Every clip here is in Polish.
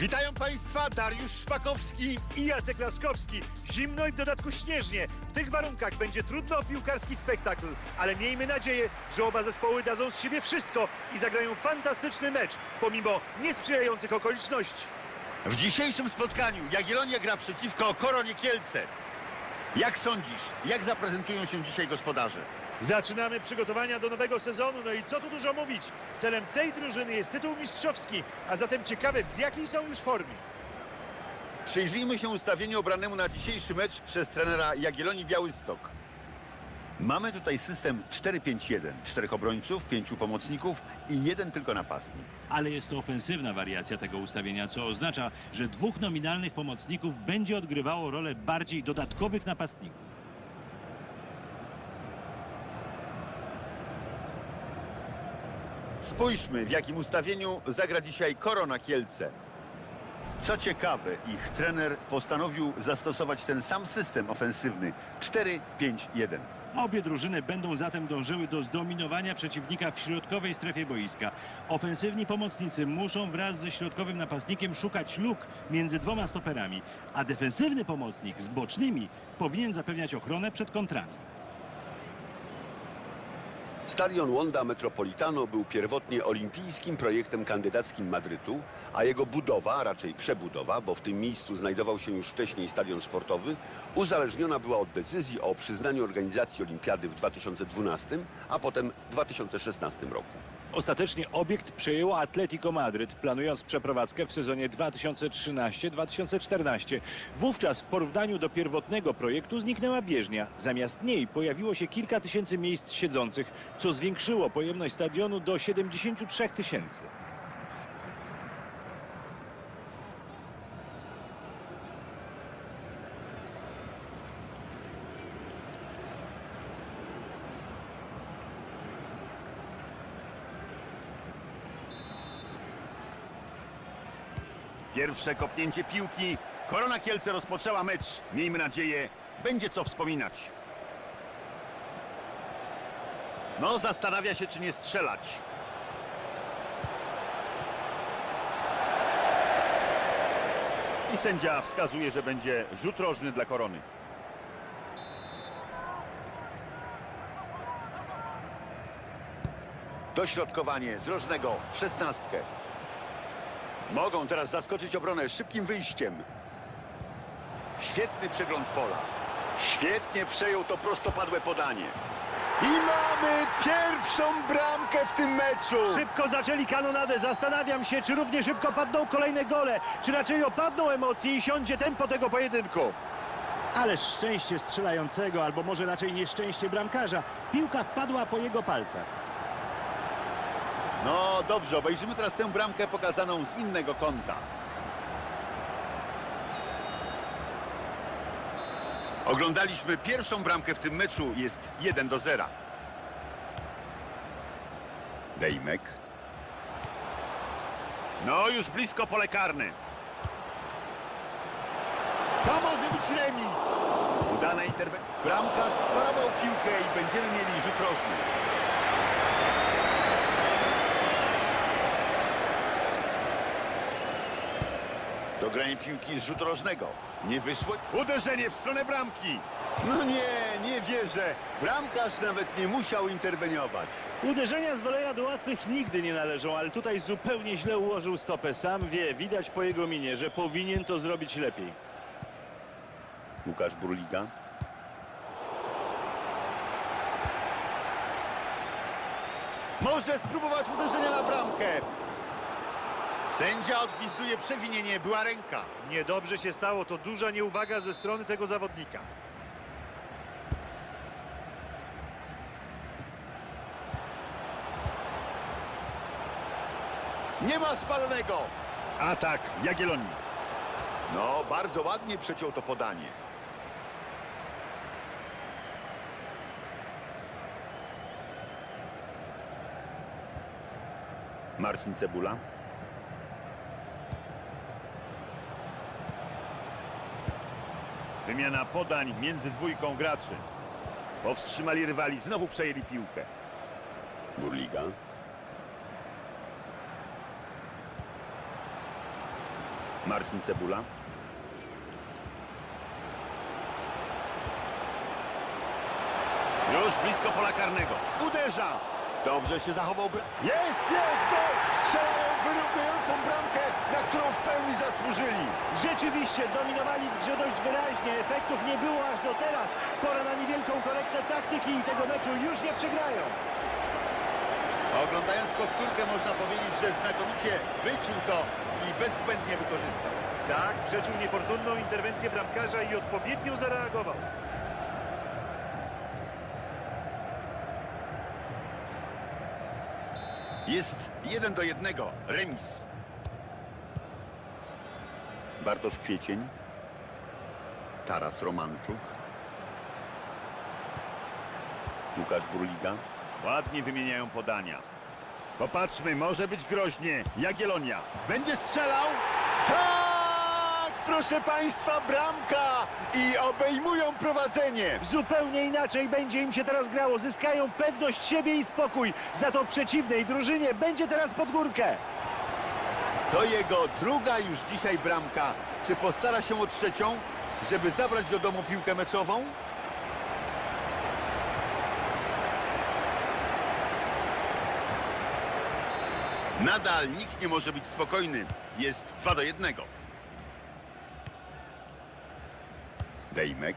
Witają Państwa Dariusz Szpakowski. i Jacek Laskowski. Zimno i w dodatku śnieżnie. W tych warunkach będzie trudno o piłkarski spektakl, ale miejmy nadzieję, że oba zespoły dadzą z siebie wszystko i zagrają fantastyczny mecz, pomimo niesprzyjających okoliczności. W dzisiejszym spotkaniu Jagiellonia gra przeciwko Koronie Kielce. Jak sądzisz, jak zaprezentują się dzisiaj gospodarze? Zaczynamy przygotowania do nowego sezonu, no i co tu dużo mówić. Celem tej drużyny jest tytuł mistrzowski, a zatem ciekawe w jakiej są już formie. Przyjrzyjmy się ustawieniu obranemu na dzisiejszy mecz przez trenera Jagiellonii Białystok. Mamy tutaj system 4-5-1. Czterech obrońców, pięciu pomocników i jeden tylko napastnik. Ale jest to ofensywna wariacja tego ustawienia, co oznacza, że dwóch nominalnych pomocników będzie odgrywało rolę bardziej dodatkowych napastników. Spójrzmy, w jakim ustawieniu zagra dzisiaj Korona Kielce. Co ciekawe, ich trener postanowił zastosować ten sam system ofensywny 4-5-1. Obie drużyny będą zatem dążyły do zdominowania przeciwnika w środkowej strefie boiska. Ofensywni pomocnicy muszą wraz ze środkowym napastnikiem szukać luk między dwoma stoperami, a defensywny pomocnik z bocznymi powinien zapewniać ochronę przed kontrami. Stadion Wanda Metropolitano był pierwotnie olimpijskim projektem kandydackim Madrytu, a jego budowa, a raczej przebudowa, bo w tym miejscu znajdował się już wcześniej stadion sportowy, uzależniona była od decyzji o przyznaniu organizacji olimpiady w 2012, a potem 2016 roku. Ostatecznie obiekt przejęło Atletico Madryt, planując przeprowadzkę w sezonie 2013-2014. Wówczas w porównaniu do pierwotnego projektu zniknęła bieżnia. Zamiast niej pojawiło się kilka tysięcy miejsc siedzących, co zwiększyło pojemność stadionu do 73 tysięcy. Pierwsze kopnięcie piłki. Korona Kielce rozpoczęła mecz. Miejmy nadzieję, będzie co wspominać. No, zastanawia się, czy nie strzelać. I sędzia wskazuje, że będzie rzut rożny dla Korony. Dośrodkowanie z rożnego w szesnastkę. Mogą teraz zaskoczyć obronę szybkim wyjściem. Świetny przegląd pola. Świetnie przejął to prostopadłe podanie. I mamy pierwszą bramkę w tym meczu. Szybko zaczęli kanonadę. Zastanawiam się, czy równie szybko padną kolejne gole, czy raczej opadną emocje i siądzie tempo tego pojedynku. Ależ szczęście strzelającego, albo może raczej nieszczęście bramkarza. Piłka wpadła po jego palcach. No dobrze, obejrzymy teraz tę bramkę pokazaną z innego kąta. Oglądaliśmy pierwszą bramkę w tym meczu, jest 1 do 0. Dejmek. No już blisko pole karne. To może być remis. Udana interwencja. Bramkarz sparował piłkę i będziemy mieli rzut rożny. Dogranie piłki z rzutu rożnego. Nie wyszło. Uderzenie w stronę bramki. No nie, nie wierzę. Bramkarz nawet nie musiał interweniować. Uderzenia z woleja do łatwych nigdy nie należą, ale tutaj zupełnie źle ułożył stopę. Sam wie, widać po jego minie, że powinien to zrobić lepiej. Łukasz Burliga. Może spróbować uderzenia na bramkę. Sędzia odgwizduje przewinienie, była ręka. Niedobrze się stało, to duża nieuwaga ze strony tego zawodnika. Nie ma spalonego. Atak Jagiellonii. No, bardzo ładnie przeciął to podanie. Marcin Cebula. Wymiana podań między dwójką graczy. Powstrzymali rywali, znowu przejęli piłkę. Burliga. Marcin Cebula. Już blisko pola karnego. Uderza. Dobrze się zachował. Jest, jest gol! Strzelają wyrównującą bramkę, na którą w pełni zasłużyli. Rzeczywiście dominowali w grze dość wyraźnie. Efektów nie było aż do teraz. Pora na niewielką korektę taktyki i tego meczu już nie przegrają. Oglądając powtórkę można powiedzieć, że znakomicie wyczuł to i bezbłędnie wykorzystał. Tak, przeczuł niefortunną interwencję bramkarza i odpowiednio zareagował. Jest jeden do jednego. Remis. Bartosz Kwiecień. Taras Romanczuk. Łukasz Burliga. Ładnie wymieniają podania. Popatrzmy, może być groźnie. Jagiellonia. Będzie strzelał? Tak! Proszę Państwa, bramka! I obejmują prowadzenie. Zupełnie inaczej będzie im się teraz grało. Zyskają pewność siebie i spokój. Za to przeciwnej drużynie będzie teraz pod górkę. To jego druga już dzisiaj bramka. Czy postara się o trzecią, żeby zabrać do domu piłkę meczową? Nadal nikt nie może być spokojny. Jest 2 do 1. Dejmek.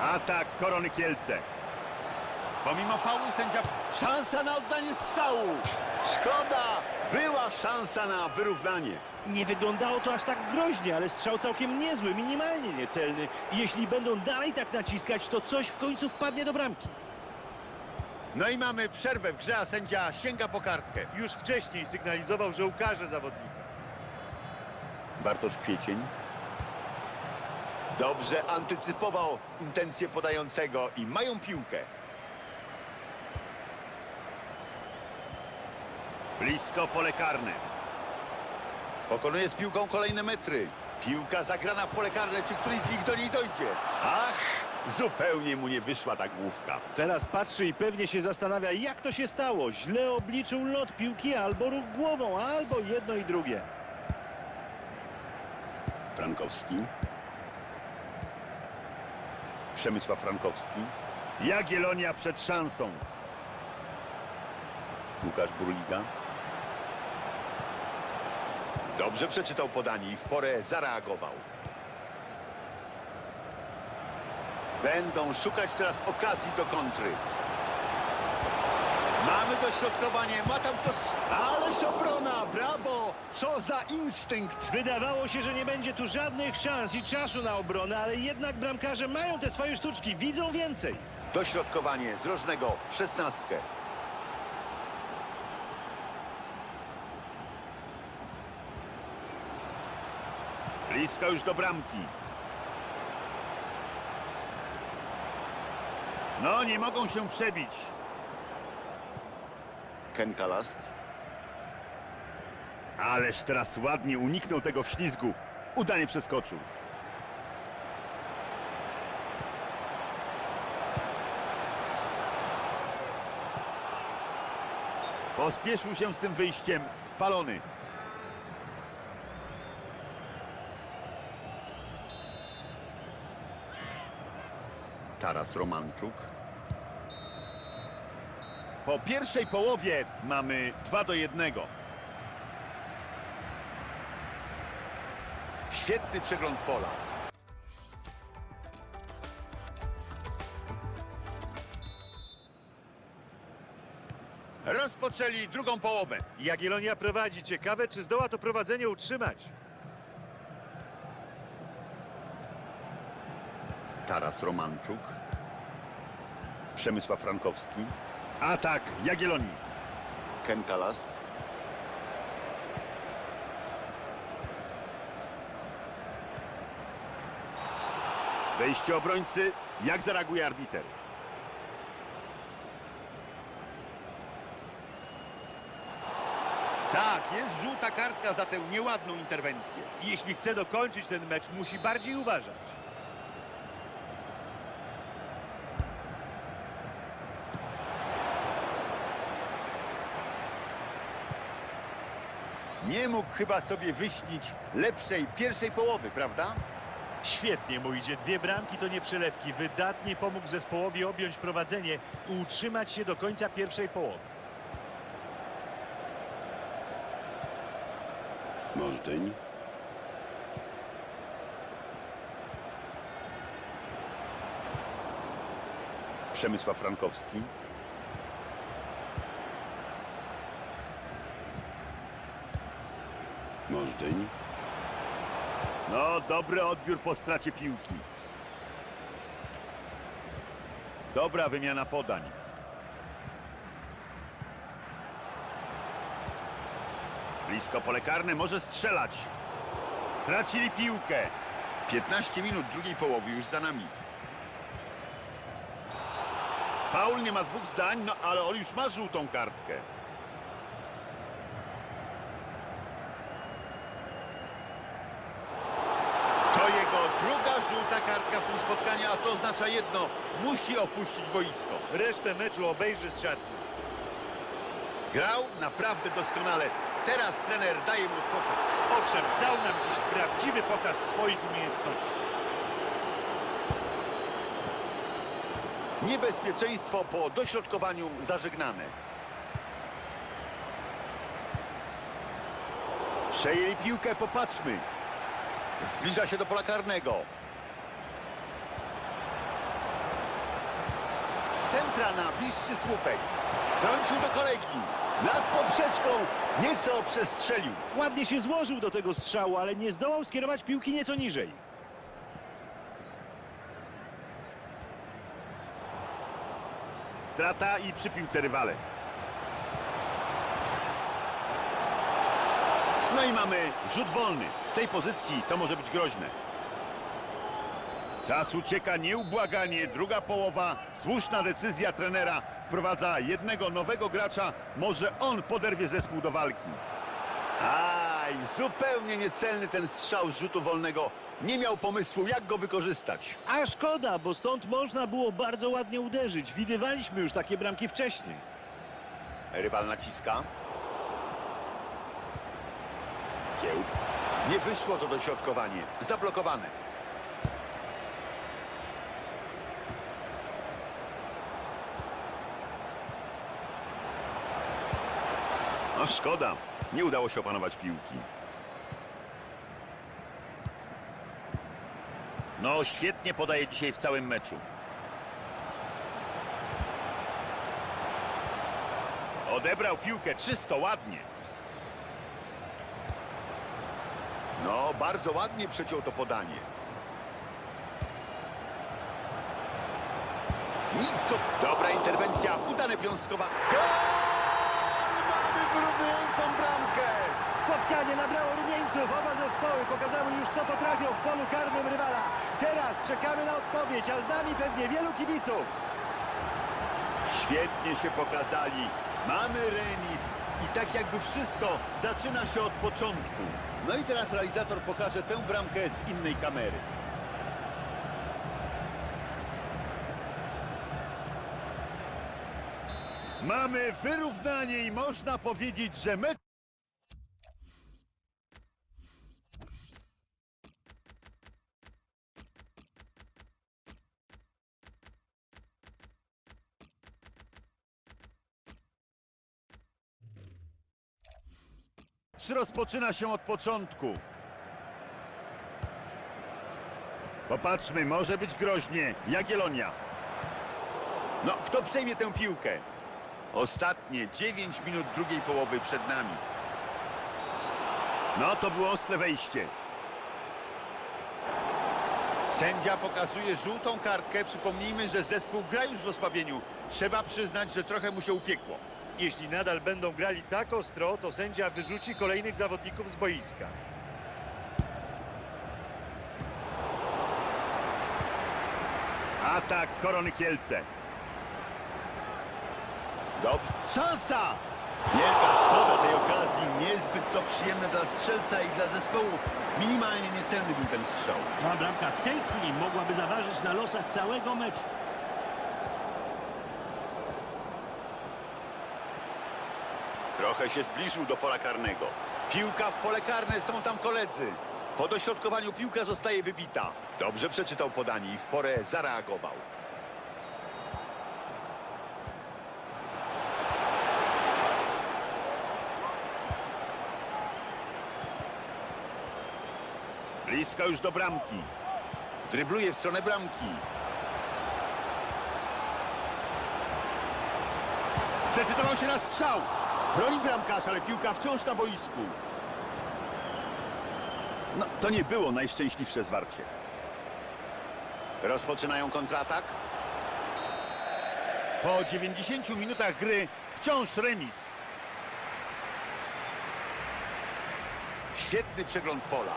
Atak Korony Kielce. Pomimo faulu sędzia... Szansa na oddanie strzału! Szkoda! Była szansa na wyrównanie. Nie wyglądało to aż tak groźnie, ale strzał całkiem niezły, minimalnie niecelny. I Jeśli będą dalej tak naciskać, to coś w końcu wpadnie do bramki. No i mamy przerwę w grze, a sędzia sięga po kartkę. Już wcześniej sygnalizował, że ukaże zawodnika. Bartosz Kwiecień. Dobrze antycypował intencje podającego i mają piłkę. Blisko pole karne. Pokonuje z piłką kolejne metry. Piłka zagrana w pole karne. Czy któryś z nich do niej dojdzie? Ach, zupełnie mu nie wyszła ta główka. Teraz patrzy i pewnie się zastanawia, jak to się stało. Źle obliczył lot piłki albo ruch głową, albo jedno i drugie. Frankowski. Przemysław Frankowski. Jagiellonia przed szansą. Łukasz Burliga. Dobrze przeczytał podanie i w porę zareagował. Będą szukać teraz okazji do kontry. Mamy dośrodkowanie, ma tam ktoś... Ależ obrona, brawo! Co za instynkt! Wydawało się, że nie będzie tu żadnych szans i czasu na obronę, ale jednak bramkarze mają te swoje sztuczki, widzą więcej. Dośrodkowanie z rożnego w szesnastkę. Blisko już do bramki. No, nie mogą się przebić. Ken Kalast. Ależ teraz ładnie uniknął tego wślizgu. Udanie przeskoczył. Pospieszył się z tym wyjściem. Spalony. Taras Romanczuk. Po pierwszej połowie mamy 2 do 1. Świetny przegląd pola. Rozpoczęli drugą połowę. Jagiellonia prowadzi. Ciekawe, czy zdoła to prowadzenie utrzymać. Taras Romanczuk. Przemysław Frankowski. Atak Jagiellonii. Ken Kalast. Wejście obrońcy. Jak zareaguje arbiter? Tak, jest żółta kartka za tę nieładną interwencję. Jeśli chce dokończyć ten mecz, musi bardziej uważać. Nie mógł chyba sobie wyśnić lepszej pierwszej połowy, prawda? Świetnie mu idzie. Dwie bramki to nie przelewki. Wydatnie pomógł zespołowi objąć prowadzenie i utrzymać się do końca pierwszej połowy. Możdżeń. Przemysław Frankowski. No, dobry odbiór po stracie piłki. Dobra wymiana podań. Blisko pole karne, może strzelać. Stracili piłkę. 15 minut drugiej połowy już za nami. Faul nie ma dwóch zdań, no ale on już ma żółtą kartkę. To jego druga żółta kartka w tym spotkaniu, a to oznacza jedno. Musi opuścić boisko. Resztę meczu obejrzy z szatni. Grał naprawdę doskonale. Teraz trener daje mu odpocząć. Owszem, dał nam dziś prawdziwy pokaz swoich umiejętności. Niebezpieczeństwo po dośrodkowaniu zażegnane. Przejęli piłkę, popatrzmy. Zbliża się do pola karnego. Centra na bliższy słupek. Strącił do kolegi. Nad poprzeczką nieco przestrzelił. Ładnie się złożył do tego strzału, ale nie zdołał skierować piłki nieco niżej. Strata i przy piłce rywale. No i mamy rzut wolny. Z tej pozycji to może być groźne. Czas ucieka nieubłaganie. Druga połowa. Słuszna decyzja trenera. Wprowadza jednego nowego gracza. Może on poderwie zespół do walki. Aj, zupełnie niecelny ten strzał z rzutu wolnego. Nie miał pomysłu, jak go wykorzystać. A szkoda, bo stąd można było bardzo ładnie uderzyć. Widywaliśmy już takie bramki wcześniej. Rywal naciska. Kiełb. Nie wyszło to dośrodkowanie. Zablokowane. No szkoda. Nie udało się opanować piłki. No, świetnie podaje dzisiaj w całym meczu. Odebrał piłkę czysto, ładnie. No, bardzo ładnie przeciął to podanie. Nisko. Dobra interwencja, udane piąstkowa. Mamy wyrównującą bramkę. Spotkanie nabrało rumieńców. Oba zespoły pokazały już co potrafią w polu karnym rywala. Teraz czekamy na odpowiedź, a z nami pewnie wielu kibiców. Świetnie się pokazali. Mamy remis i tak jakby wszystko zaczyna się od początku. No i teraz realizator pokaże tę bramkę z innej kamery. Mamy wyrównanie i można powiedzieć, że mecz rozpoczyna się od początku. Popatrzmy, może być groźnie. Jagiellonia. No, kto przejmie tę piłkę? Ostatnie 9 minut drugiej połowy przed nami. No, to było ostre wejście. Sędzia pokazuje żółtą kartkę. Przypomnijmy, że zespół gra już w osłabieniu. Trzeba przyznać, że trochę mu się upiekło. Jeśli nadal będą grali tak ostro, to sędzia wyrzuci kolejnych zawodników z boiska. Atak Korony Kielce. Dobrze. Szansa! Wielka szkoda tej okazji. Niezbyt to przyjemne dla strzelca i dla zespołu. Minimalnie niecenny był ten strzał. No, a bramka w tej chwili mogłaby zaważyć na losach całego meczu. Trochę się zbliżył do pola karnego. Piłka w pole karne, są tam koledzy. Po dośrodkowaniu piłka zostaje wybita. Dobrze przeczytał podanie i w porę zareagował. Blisko już do bramki. Drybluje w stronę bramki. Zdecydował się na strzał. Broni bramkarz, ale piłka wciąż na boisku. No, to nie było najszczęśliwsze zwarcie. Rozpoczynają kontratak. Po 90 minutach gry wciąż remis. Świetny przegląd pola.